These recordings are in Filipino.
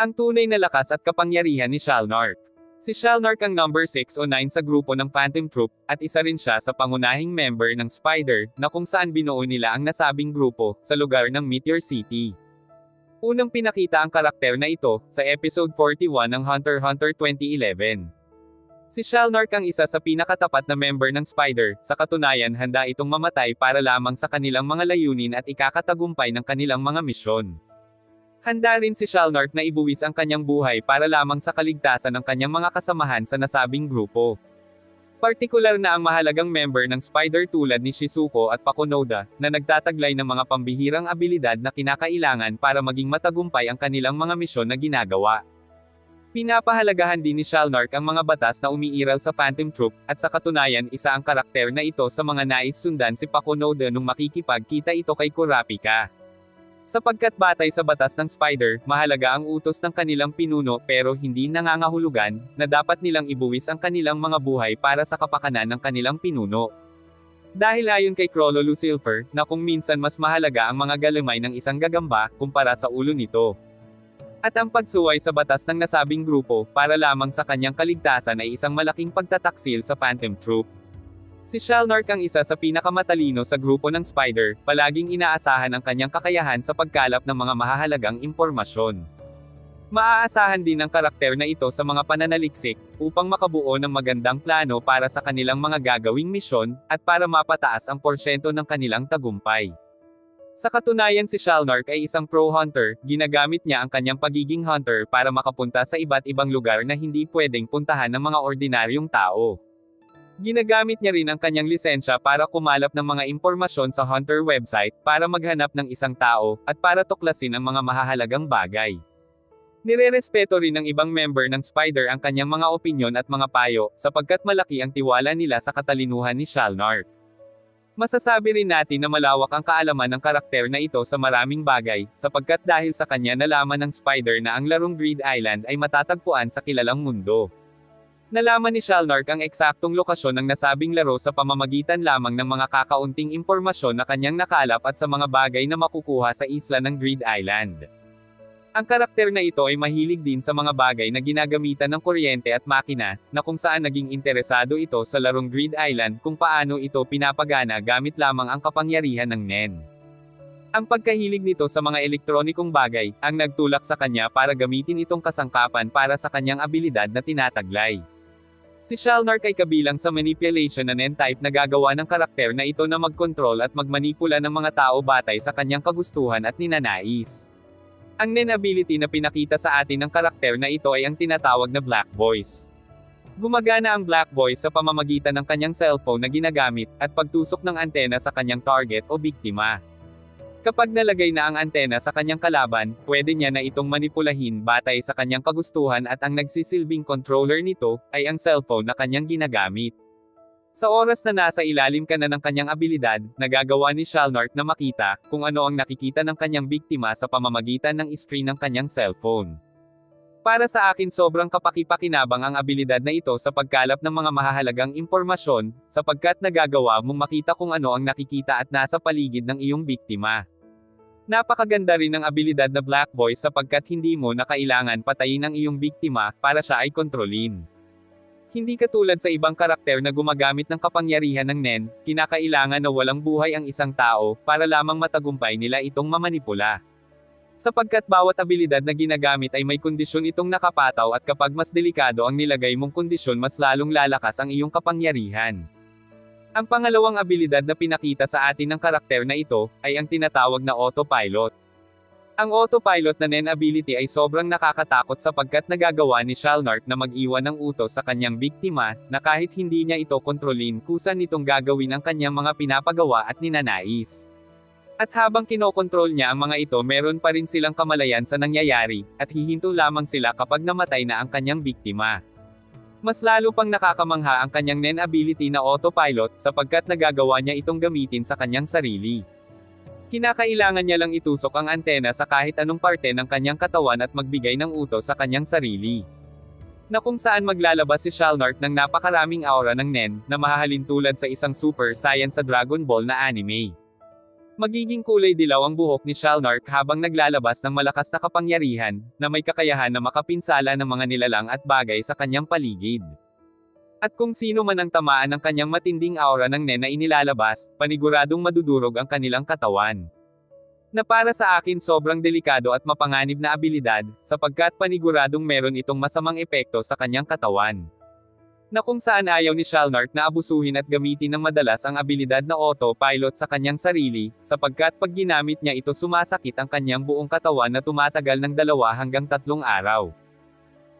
Ang tunay na lakas at kapangyarihan ni Shalnark. Si Shalnark ang number 6 o 9 sa grupo ng Phantom Troop, at isa rin siya sa pangunahing member ng Spider, na kung saan binuo nila ang nasabing grupo, sa lugar ng Meteor City. Unang pinakita ang karakter na ito, sa episode 41 ng Hunter x Hunter 2011. Si Shalnark ang isa sa pinakatapat na member ng Spider, sa katunayan handa itong mamatay para lamang sa kanilang mga layunin at ikakatagumpay ng kanilang mga misyon. Handa rin si Shalnark na ibuwis ang kanyang buhay para lamang sa kaligtasan ng kanyang mga kasamahan sa nasabing grupo. Partikular na ang mahalagang member ng Spider tulad ni Shizuko at Pakunoda, na nagtataglay ng mga pambihirang abilidad na kinakailangan para maging matagumpay ang kanilang mga misyon na ginagawa. Pinapahalagahan din ni Shalnark ang mga batas na umiiral sa Phantom Troop, at sa katunayan isa ang karakter na ito sa mga nais sundan si Pakunoda nung makikipagkita ito kay Kurapika. Sapagkat batay sa batas ng Spider, mahalaga ang utos ng kanilang pinuno pero hindi nangangahulugan, na dapat nilang ibuwis ang kanilang mga buhay para sa kapakanan ng kanilang pinuno. Dahil ayon kay Krololu Silver, na kung minsan mas mahalaga ang mga galamay ng isang gagamba, kumpara sa ulo nito. At ang pagsuway sa batas ng nasabing grupo, para lamang sa kanyang kaligtasan ay isang malaking pagtataksil sa Phantom Troop. Si Shalnark ang isa sa pinakamatalino sa grupo ng Spider, palaging inaasahan ang kanyang kakayahan sa pagkalap ng mga mahahalagang impormasyon. Maaasahan din ang karakter na ito sa mga pananaliksik, upang makabuo ng magandang plano para sa kanilang mga gagawing misyon, at para mapataas ang porsyento ng kanilang tagumpay. Sa katunayan si Shalnark ay isang pro-hunter, ginagamit niya ang kanyang pagiging hunter para makapunta sa iba't ibang lugar na hindi pwedeng puntahan ng mga ordinaryong tao. Ginagamit niya rin ang kanyang lisensya para kumalap ng mga impormasyon sa Hunter website, para maghanap ng isang tao, at para tuklasin ang mga mahahalagang bagay. Nirerespeto rin ng ibang member ng Spider ang kanyang mga opinyon at mga payo, sapagkat malaki ang tiwala nila sa katalinuhan ni Shalnark. Masasabi rin natin na malawak ang kaalaman ng karakter na ito sa maraming bagay, sapagkat dahil sa kanya nalaman ng Spider na ang larong Greed Island ay matatagpuan sa kilalang mundo. Nalaman ni Shalnark ang eksaktong lokasyon ng nasabing laro sa pamamagitan lamang ng mga kakaunting impormasyon na kanyang nakalap at sa mga bagay na makukuha sa isla ng Greed Island. Ang karakter na ito ay mahilig din sa mga bagay na ginagamitan ng kuryente at makina, na kung saan naging interesado ito sa larong Greed Island kung paano ito pinapagana gamit lamang ang kapangyarihan ng NEN. Ang pagkahilig nito sa mga elektronikong bagay, ang nagtulak sa kanya para gamitin itong kasangkapan para sa kanyang abilidad na tinataglay. Si Shalnark ay kabilang sa manipulation na Nen-type na gagawa ng karakter na ito na mag-control at magmanipula ng mga tao batay sa kanyang kagustuhan at ninanais. Ang Nen ability na pinakita sa atin ng karakter na ito ay ang tinatawag na Black Voice. Gumagana ang Black Voice sa pamamagitan ng kanyang cellphone na ginagamit, at pagtusok ng antena sa kanyang target o biktima. Kapag nalagay na ang antena sa kanyang kalaban, pwede niya na itong manipulahin batay sa kanyang kagustuhan at ang nagsisilbing controller nito, ay ang cellphone na kanyang ginagamit. Sa oras na nasa ilalim ka na ng kanyang abilidad, nagagawa ni Shalnark na makita, kung ano ang nakikita ng kanyang biktima sa pamamagitan ng screen ng kanyang cellphone. Para sa akin sobrang kapakipakinabang ang abilidad na ito sa pagkalap ng mga mahahalagang impormasyon, sapagkat nagagawa mong makita kung ano ang nakikita at nasa paligid ng iyong biktima. Napakaganda rin ng abilidad na Black Voice sapagkat hindi mo na kailangan patayin ang iyong biktima, para siya ay kontrolin. Hindi katulad sa ibang karakter na gumagamit ng kapangyarihan ng NEN, kinakailangan na walang buhay ang isang tao, para lamang matagumpay nila itong mamanipula. Sapagkat bawat abilidad na ginagamit ay may kondisyon itong nakapataw at kapag mas delikado ang nilagay mong kondisyon mas lalong lalakas ang iyong kapangyarihan. Ang pangalawang abilidad na pinakita sa atin ng karakter na ito, ay ang tinatawag na autopilot. Ang autopilot na NEN ability ay sobrang nakakatakot sapagkat nagagawa ni Shalnark na mag-iwan ng utos sa kanyang biktima, na kahit hindi niya ito kontrolin kusan nitong gagawin ang kanyang mga pinapagawa at ninanais. At habang kinokontrol niya ang mga ito meron pa rin silang kamalayan sa nangyayari, at hihinto lamang sila kapag namatay na ang kanyang biktima. Mas lalo pang nakakamangha ang kanyang NEN ability na autopilot, sapagkat nagagawa niya itong gamitin sa kanyang sarili. Kinakailangan niya lang itusok ang antena sa kahit anong parte ng kanyang katawan at magbigay ng utos sa kanyang sarili. Na kung saan maglalabas si Shalnark ng napakaraming aura ng NEN, na mahahalin tulad sa isang super saiyan sa Dragon Ball na anime. Magiging kulay dilaw ang buhok ni Shalnark habang naglalabas ng malakas na kapangyarihan, na may kakayahan na makapinsala ng mga nilalang at bagay sa kanyang paligid. At kung sino man ang tamaan ng kanyang matinding aura ng Nen na inilalabas, paniguradong madudurog ang kanilang katawan. Na para sa akin sobrang delikado at mapanganib na abilidad, sapagkat paniguradong meron itong masamang epekto sa kanyang katawan na kung saan ayaw ni Shalnark na abusuhin at gamitin ng madalas ang abilidad na autopilot sa kanyang sarili, sapagkat pag ginamit niya ito sumasakit ang kanyang buong katawan na tumatagal ng dalawa hanggang tatlong araw.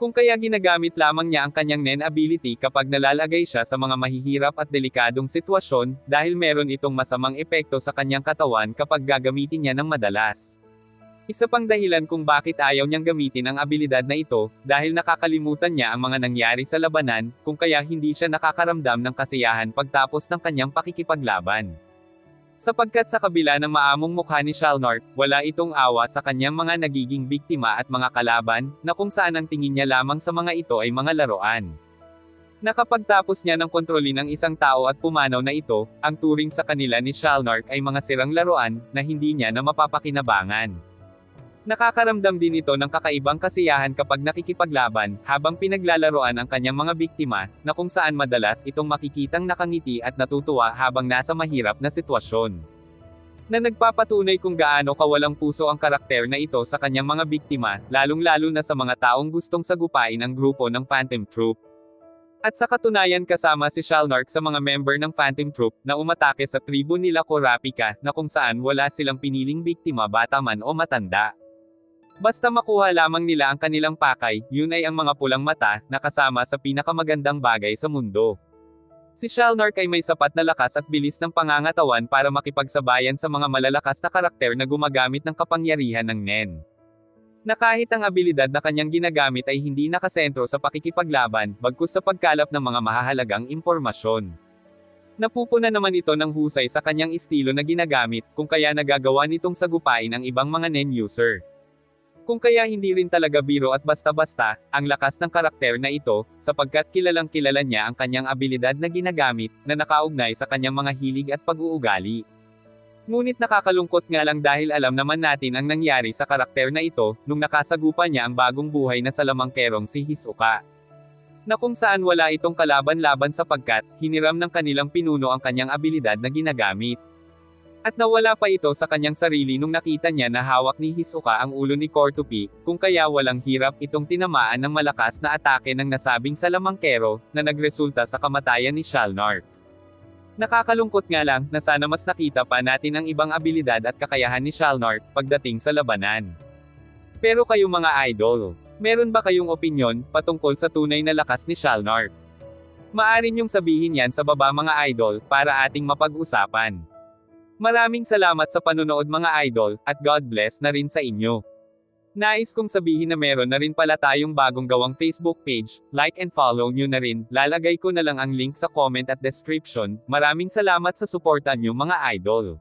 Kung kaya ginagamit lamang niya ang kanyang Nen ability kapag nalalagay siya sa mga mahihirap at delikadong sitwasyon, dahil meron itong masamang epekto sa kanyang katawan kapag gagamitin niya ng madalas. Isa pang dahilan kung bakit ayaw niyang gamitin ang abilidad na ito, dahil nakakalimutan niya ang mga nangyari sa labanan, kung kaya hindi siya nakakaramdam ng kasiyahan pagtapos ng kanyang pakikipaglaban. Sapagkat sa kabila ng maamong mukha ni Shalnark, wala itong awa sa kanyang mga nagiging biktima at mga kalaban, na kung saan ang tingin niya lamang sa mga ito ay mga laruan. Nakapagtapos niya ng kontrolin ng isang tao at pumanaw na ito, ang turing sa kanila ni Shalnark ay mga sirang laruan, na hindi niya na mapapakinabangan. Nakakaramdam din ito ng kakaibang kasiyahan kapag nakikipaglaban, habang pinaglalaroan ang kanyang mga biktima, na kung saan madalas itong makikitang nakangiti at natutuwa habang nasa mahirap na sitwasyon. Na nagpapatunay kung gaano kawalang puso ang karakter na ito sa kanyang mga biktima, lalong-lalo na sa mga taong gustong sagupain ang grupo ng Phantom Troop. At sa katunayan kasama si Shalnark sa mga member ng Phantom Troop na umatake sa tribo nila Korapika na kung saan wala silang piniling biktima bata man o matanda. Basta makuha lamang nila ang kanilang pakay, yun ay ang mga pulang mata, na kasama sa pinakamagandang bagay sa mundo. Si Shalnark ay may sapat na lakas at bilis ng pangangatawan para makipagsabayan sa mga malalakas na karakter na gumagamit ng kapangyarihan ng Nen. Na kahit ang abilidad na kanyang ginagamit ay hindi nakasentro sa pakikipaglaban, bagkus sa pagkalap ng mga mahahalagang impormasyon. Napupuna naman ito ng husay sa kanyang estilo na ginagamit, kung kaya nagagawa nitong sagupain ang ibang mga Nen user. Kung kaya hindi rin talaga biro at basta-basta, ang lakas ng karakter na ito, sapagkat kilalang kilala niya ang kanyang abilidad na ginagamit, na nakaugnay sa kanyang mga hilig at pag-uugali. Ngunit nakakalungkot nga lang dahil alam naman natin ang nangyari sa karakter na ito, nung nakasagupa niya ang bagong buhay na salamangkerong si Hisoka. Na kung saan wala itong kalaban-laban sapagkat, hiniram ng kanilang pinuno ang kanyang abilidad na ginagamit. At nawala pa ito sa kanyang sarili nung nakita niya na hawak ni Hisoka ang ulo ni Kortupi, kung kaya walang hirap itong tinamaan ng malakas na atake ng nasabing salamangkero, na nagresulta sa kamatayan ni Shalnark. Nakakalungkot nga lang, na sana mas nakita pa natin ang ibang abilidad at kakayahan ni Shalnark, pagdating sa labanan. Pero kayo mga idol, meron ba kayong opinyon, patungkol sa tunay na lakas ni Shalnark? Maaari niyong sabihin yan sa baba mga idol, para ating mapag-usapan. Maraming salamat sa panonood mga idol, at God bless na rin sa inyo. Nais kong sabihin na meron na rin pala tayong bagong gawang Facebook page, like and follow nyo na rin, lalagay ko na lang ang link sa comment at description, maraming salamat sa suporta nyo mga idol.